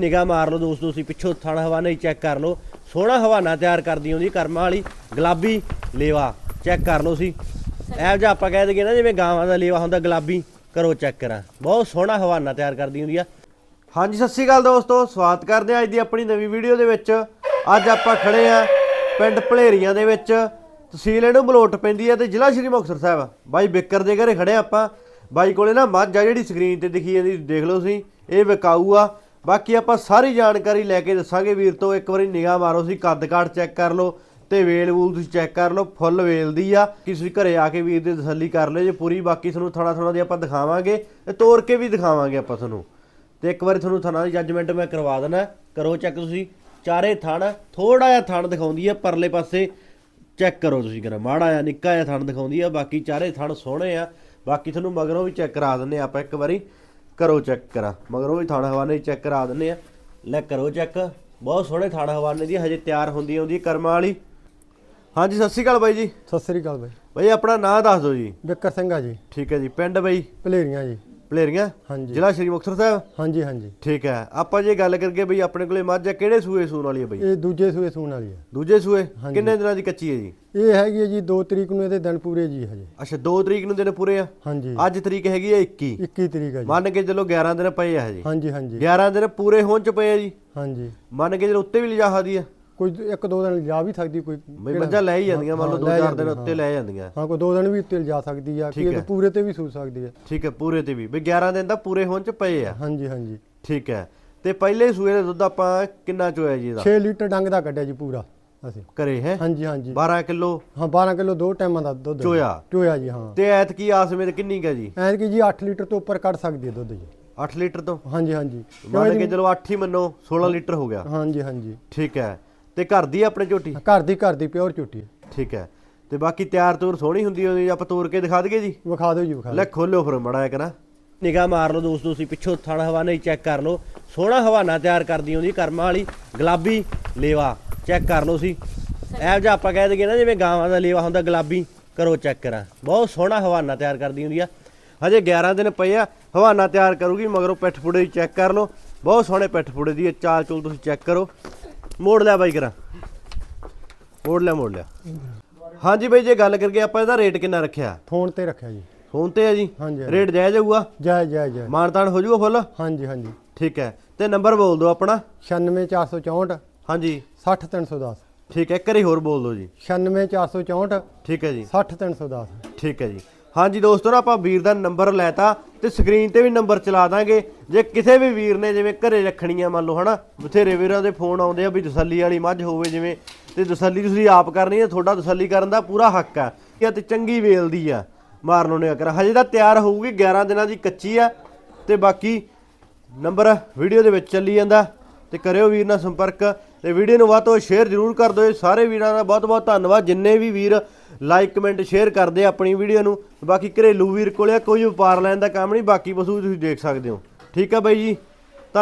ਨਿਗਾਹ ਮਾਰ ਲਓ ਦੋਸਤੋ, ਤੁਸੀਂ ਪਿੱਛੋਂ ਥਣ ਹਵਾਨਾ ਹੀ ਚੈੱਕ ਕਰ ਲਓ। ਸੋਹਣਾ ਹਵਾਨਾ ਤਿਆਰ ਕਰਦੀ ਹੁੰਦੀ, ਕਰਮਾਂ ਵਾਲੀ ਗੁਲਾਬੀ ਲੇਵਾ ਚੈੱਕ ਕਰ ਲਓ ਸੀ ਇਹੋ ਜਿਹਾ ਆਪਾਂ ਕਹਿ ਦਈਏ ਨਾ, ਜਿਵੇਂ ਗਾਵਾਂ ਦਾ ਲੇਵਾ ਹੁੰਦਾ, ਗੁਲਾਬੀ, ਕਰੋ ਚੈੱਕ ਕਰਾਂ। ਬਹੁਤ ਸੋਹਣਾ ਹਵਾਨਾ ਤਿਆਰ ਕਰਦੀ ਹੁੰਦੀ ਆ। ਹਾਂਜੀ, ਸਤਿ ਸ਼੍ਰੀ ਅਕਾਲ ਦੋਸਤੋ, ਸਵਾਗਤ ਕਰਦੇ ਹਾਂ ਅੱਜ ਦੀ ਆਪਣੀ ਨਵੀਂ ਵੀਡੀਓ ਦੇ ਵਿੱਚ। ਅੱਜ ਆਪਾਂ ਖੜੇ ਆ ਪਿੰਡ ਭਲੇਰੀਆਂ ਦੇ ਵਿੱਚ। ਤਹਿਸੀਲ ਇਹਨੂੰ ਬਲੋਟ ਪੈਂਦੀ ਹੈ ਤੇ ਜ਼ਿਲ੍ਹਾ ਸ਼੍ਰੀ ਮੁਕਤਸਰ ਸਾਹਿਬ। ਬਾਈ ਬਿੱਕਰ ਦੇ ਘਰੇ ਖੜੇ ਆਪਾਂ। ਬਾਈ ਕੋਲੇ ਨਾ ਮੱਝ ਆ ਜਿਹੜੀ ਸਕਰੀਨ ਤੇ ਦਿਖੀ ਜਾਂਦੀ, ਦੇਖ ਲਓ ਤੁਸੀਂ। ਇਹ ਵਿਕਾਊ ਆ। ਬਾਕੀ ਆਪਾਂ ਸਾਰੀ ਜਾਣਕਾਰੀ ਲੈ ਕੇ ਦੱਸਾਂਗੇ ਵੀਰ ਤੋਂ। ਇੱਕ ਵਾਰੀ ਨਿਗਾਹ ਮਾਰੋ ਸੀ ਕੱਦ ਕਾਠ ਚੈੱਕ ਕਰ ਲਓ ਤੇ ਵੇਲ ਵੂਲ ਤੁਸੀਂ ਚੈੱਕ ਕਰ ਲਓ, ਫੁੱਲ ਵੇਲ ਦੀ ਆ। ਕਿ ਤੁਸੀਂ ਘਰੇ ਆ ਕੇ ਵੀਰ ਦੀ ਤਸੱਲੀ ਕਰ ਲਿਓ, ਜੇ ਪੂਰੀ ਬਾਕੀ ਤੁਹਾਨੂੰ ਥਣਾ ਥੋੜਾ ਦੀ ਆਪਾਂ ਦਿਖਾਵਾਂਗੇ ਤੇ ਤੋੜ ਕੇ ਵੀ ਦਿਖਾਵਾਂਗੇ ਆਪਾਂ ਤੁਹਾਨੂੰ। ਤੇ ਇੱਕ ਵਾਰੀ ਤੁਹਾਨੂੰ ਥਣਾ ਦੀ ਜੱਜਮੈਂਟ ਮੈਂ ਕਰਵਾ ਦੇਣਾ। ਕਰੋ ਚੈੱਕ ਤੁਸੀਂ। ਚਾਰੇ ਥਣ ਥੋੜਾ ਜਿਹਾ ਥਣ ਦਿਖਾਉਂਦੀ ਆ, ਪਰਲੇ ਪਾਸੇ ਚੈੱਕ ਕਰੋ ਤੁਸੀਂ ਕਰਾ। ਮਾੜਾ ਜਿਹਾ, ਨਿੱਕਾ ਜਿਹਾ ਥਣ ਦਿਖਾਉਂਦੀ ਆ, ਬਾਕੀ ਚਾਰੇ ਥਣ ਸੋਹਣੇ ਆ। ਬਾਕੀ ਤੁਹਾਨੂੰ ਮਗਰੋਂ ਵੀ ਚੈੱਕ ਕਰਾ ਦਿੰਨੇ ਆ ਆਪਾਂ ਇੱਕ ਵਾਰੀ। ਕਰੋ ਚੈੱਕ ਕਰਾ। ਮਗਰੋਂ ਵੀ ਥਣ ਹਵਾਨੇ ਚੈੱਕ ਕਰਾ ਦਿੰਨੇ ਆ। ਲੈ ਕਰੋ ਚੈੱਕ। ਬਹੁਤ ਸੋਹਣੇ ਥਣ ਹਵਾਨੇ ਦੀ ਹਜੇ ਤਿਆਰ ਹੁੰਦੀ ਆਉਂਦੀ ਕਰਮਾਂ ਵਾਲੀ। ਹਾਂਜੀ ਸਤਿ ਸ਼੍ਰੀ ਅਕਾਲ ਬਾਈ ਜੀ। ਸਤਿ ਸ੍ਰੀ ਅਕਾਲ ਬਾਈ। ਬਾਈ ਆਪਣਾ ਨਾਂ ਦੱਸ ਦਿਓ ਜੀ। ਬਿੱਕਰ ਸਿੰਘ ਆ ਜੀ। ਠੀਕ ਹੈ ਜੀ ਪਿੰਡ ਬਾਈ? ਭਲੇਰੀਆਂ ਜੀ। ਭਲੇਰੀਆਂ? ਹਾਂਜੀ। ਜ਼ਿਲ੍ਹਾ ਸ਼੍ਰੀ ਮੁਕਤਸਰ ਸਾਹਿਬ? ਹਾਂਜੀ ਹਾਂਜੀ। ਠੀਕ ਹੈ। ਆਪਾਂ ਜੇ ਗੱਲ ਕਰਕੇ ਬਈ ਆਪਣੇ ਕੋਲੇ ਮੱਝ ਆ ਕਿਹੜੇ ਸੂਏ ਸੂਣ ਵਾਲੀ ਹੈ ਬਈ? ਇਹ ਦੂਜੇ ਸੂਏ ਸੂਣ ਵਾਲੀ ਹੈ। ਦੂਜੇ ਸੂਏ? ਕਿੰਨੇ ਦਿਨਾਂ ਦੀ ਕੱਚੀ ਹੈ ਜੀ? ਇਹ ਹੈਗੀ ਹੈ ਜੀ 2 ਤਰੀਕ ਨੂੰ ਇਹਦੇ ਦਿਨ ਪੂਰੇ ਜੀ ਹਜੇ। ਅੱਛਾ 2 ਤਰੀਕ ਨੂੰ ਦਿਨ ਪੂਰੇ ਆ? ਹਾਂਜੀ। ਅੱਜ ਤਰੀਕ ਹੈਗੀ ਹੈ 21 21 ਤਰੀਕ ਹੈ ਜੀ। ਮੰਨ ਕੇ ਚਲੋ 11 ਦਿਨ ਪਏ ਆ ਹਜੇ। ਹਾਂਜੀ ਹਾਂਜੀ। 11 ਦਿਨ ਪੂਰੇ ਹੋਣ ਚ ਪਏ ਆ ਜੀ। ਹਾਂਜੀ। ਮੰਨ ਕੇ ਚਲੋ ਉੱਤੇ ਵੀ ਲਿਜਾ ਸਕਦੀ ਆ ਕੋਈ ਇੱਕ ਦੋ ਦਿਨ ਜਾ ਵੀ ਸਕਦੀ ਕੋਈ ਬਈ ਮੱਝਾਂ ਲੈ ਹੀ ਜਾਂਦੀਆਂ ਮੰਨ ਲਓ ਹਾਂ, ਲੈ 2-4 ਦਿਨ ਉੱਤੇ ਲੈ ਜਾਂਦੀਆਂ। ਹਾਂ ਕੋਈ ਦੋ ਦਿਨ ਵੀ ਉੱਤੇ ਜਾ ਸਕਦੀ ਆ ਕਿ ਇਹ ਹੈ। ਪੂਰੇ ਤੇ ਵੀ ਸੂ ਸਕਦੀ ਹੈ। ਠੀਕ ਹੈ ਪੂਰੇ ਤੇ ਵੀ। ਬਈ 11 ਦਿਨ ਤਾਂ ਪੂਰੇ ਹੋਣ ਚ ਪਏ ਆ। ਹਾਂਜੀ ਹਾਂਜੀ। ਠੀਕ ਹੈ। ਤੇ ਪਹਿਲੇ ਸੂਏ ਦਾ ਦੁੱਧ ਆਪਾਂ ਕਿੰਨਾ ਚੋਇਆ ਜੀ ਇਹਦਾ? 6 ਲੀਟਰ ਡੰਗ ਦਾ ਕੱਢਿਆ ਜੀ ਪੂਰਾ ਅਸੀਂ। ਕਰੇ ਹੈ? ਹਾਂਜੀ ਹਾਂਜੀ। 12 ਕਿਲੋ? ਹਾਂ 12 ਕਿਲੋ ਦੋ ਟਾਈਮਾਂ ਦਾ ਦੁੱਧ। ਚੋਇਆ? ਚੋਇਆ ਜੀ ਹਾਂ। ਤੇ ਐਤਕੀ ਆਸਮੇਤ ਕਿੰਨੀ ਕਾ ਜੀ? ਐਂ ਕਿ ਜੀ 8 ਲੀਟਰ ਤੋਂ ਉੱਪਰ ਕੱਢ ਸਕਦੀ ਹੈ ਦੁੱਧ ਜੀ। 8 ਲੀਟਰ ਤੋਂ? ਹਾਂਜੀ ਹਾਂਜੀ। ਮੰਨ ਕੇ ਚਲੋ 8 ਹੀ ਮੰਨੋ 16 ਲੀਟਰ ਹੋ ਗਿਆ। ਹਾਂਜੀ ਹਾਂਜੀ। ਠੀਕ ਹੈ। ਤੇ ਘਰ ਦੀ ਆਪਣੇ ਝੋਟੀ? ਘਰ ਦੀ ਘਰ ਦੀ ਪਿਓਰ ਝੂਟੀ ਠੀਕ ਹੈ। ਤੇ ਬਾਕੀ ਤਿਆਰ ਤੂਰ ਸੋਹਣੀ ਹੁੰਦੀ ਉਹਦੀ ਆਪਾਂ ਤੋੜ ਕੇ ਦਿਖਾ ਦਈਏ ਜੀ? ਵਿਖਾ ਦਿਓ ਜੀ ਵਿਖਾ ਲੈ ਖੋਲਿਓ ਫਿਰ ਮੜਾ ਕਰਾ ਨਿਗਾਹ ਮਾਰ ਲਓ ਦੋਸਤੋ ਤੁਸੀਂ ਪਿੱਛੋਂ ਥਣ ਹਵਾਨਾ ਹੀ ਚੈੱਕ ਕਰ ਲਓ। ਸੋਹਣਾ ਹਵਾਨਾ ਤਿਆਰ ਕਰਦੀ ਹੁੰਦੀ ਕਰਮਾਂ ਵਾਲੀ ਗੁਲਾਬੀ ਲੇਵਾ। ਚੈੱਕ ਕਰ ਲਓ ਸੀ ਇਹੋ ਜਿਹਾ ਆਪਾਂ ਕਹਿ ਦਈਏ ਨਾ ਜਿਵੇਂ ਗਾਵਾਂ ਦਾ ਲੇਵਾ ਹੁੰਦਾ ਗੁਲਾਬੀ ਕਰੋ ਚੈੱਕ ਕਰਾਂ। ਬਹੁਤ ਸੋਹਣਾ ਹਵਾਨਾ ਤਿਆਰ ਕਰਦੀ ਹੁੰਦੀ ਆ। ਹਜੇ 11 ਦਿਨ ਪਏ ਆ ਹਵਾਨਾ ਤਿਆਰ ਕਰੂਗੀ ਮਗਰੋਂ ਪਿੱਠ ਦੀ ਚੈੱਕ ਕਰ ਲਓ। ਬਹੁਤ ਸੋਹਣੇ ਪਿੱਠ ਪੁੜੇ ਦੀ ਚਾਲ ਚੁਲ ਤੁਸੀਂ ਚੈੱਕ ਕਰੋ। ਮੋੜ ਲਿਆ ਬਾਈ ਕਰਾਂ। ਮੋੜ ਲਿਆ ਮੋੜ ਲਿਆ। ਹਾਂਜੀ ਬਾਈ ਜੇ ਗੱਲ ਕਰਕੇ ਆਪਾਂ ਇਹਦਾ ਰੇਟ ਕਿੰਨਾ ਰੱਖਿਆ? ਫੋਨ ਤੇ ਰੱਖਿਆ ਜੀ। ਫੋਨ ਤੇ ਆ ਜੀ? ਹਾਂਜੀ, ਹਾਂਜੀ। ਰੇਟ ਜਾਇਜ਼ ਹੋਊਗਾ? ਜੈ ਜੈ ਜੈ ਮਾਨਤਾਨ ਹੋ ਜਾਊਗਾ ਫੁੱਲ? ਹਾਂਜੀ ਹਾਂਜੀ। ਠੀਕ ਹੈ। ਤੇ ਨੰਬਰ ਬੋਲ ਦਿਓ ਆਪਣਾ। 96464 ਹਾਂਜੀ। 60310 ਠੀਕ ਹੈ ਇੱਕ ਵਾਰੀ ਹੋਰ ਬੋਲ ਦਿਓ ਜੀ। 96464 ਠੀਕ ਹੈ ਜੀ। 60310 ਠੀਕ ਹੈ ਜੀ। ਹਾਂਜੀ ਦੋਸਤੋ ਨਾ ਆਪਾਂ ਵੀਰ ਦਾ ਨੰਬਰ ਲੈਤਾ ਤੇ ਸਕਰੀਨ ਤੇ ਵੀ ਨੰਬਰ ਚਲਾ ਦਾਂਗੇ। ਜੇ ਕਿਸੇ ਵੀ ਵੀਰ ਨੇ ਜਿਵੇਂ ਘਰੇ ਰੱਖਣੀਆਂ, ਮੰਨ ਲਓ ਹਨਾ, ਬਥੇਰੇ ਵੀਰਾਂ ਦੇ ਫੋਨ ਆਉਂਦੇ ਆ ਵੀ ਤਸੱਲੀ ਵਾਲੀ ਮੱਝ ਹੋਵੇ ਜਿਵੇਂ, ਤੇ ਤਸੱਲੀ ਤੁਸੀਂ ਆਪ ਕਰਨੀ ਹੈ ਤੁਹਾਡਾ ਤਸੱਲੀ ਕਰਨ ਦਾ ਪੂਰਾ ਹੱਕ ਆ। ਇਹ ਤੇ ਚੰਗੀ ਵੇਲਦੀ ਆ ਮਾਰਨ ਉਹਨੇ ਕਰ ਹਜੇ ਤਾਂ ਤਿਆਰ ਹੋਊਗੀ 11 ਦਿਨਾਂ ਦੀ ਕੱਚੀ ਆ। ਤੇ ਬਾਕੀ ਨੰਬਰ ਵੀਡੀਓ ਦੇ ਵਿੱਚ ਚੱਲੀ ਜਾਂਦਾ, ਤੇ ਕਰਿਓ ਵੀਰ ਨਾਲ ਸੰਪਰਕ। ਤੇ ਵੀਡੀਓ ਨੂੰ ਵੱਧ ਤੋਂ ਵੱਧ ਸ਼ੇਅਰ ਜ਼ਰੂਰ ਕਰ ਦਿਓ। ਸਾਰੇ ਵੀਰਾਂ ਦਾ ਬਹੁਤ ਬਹੁਤ ਧੰਨਵਾਦ। ਜਿੰਨੇ ਵੀ ਵੀਰ ਲਾਈਕ ਕਮੈਂਟ ਸ਼ੇਅਰ ਕਰਦੇ ਆਪਣੀ ਵੀਡੀਓ ਨੂੰ। ਬਾਕੀ ਘਰੇਲੂ ਵੀਰ ਕੋਲੇ ਕੋਈ ਵਪਾਰ ਲੈਣ ਦਾ ਕੰਮ ਨਹੀਂ, ਬਾਕੀ ਪਸ਼ੂ ਤੁਸੀਂ ਦੇਖ ਸਕਦੇ ਹੋ। ਠੀਕ ਆ ਬਾਈ ਜੀ?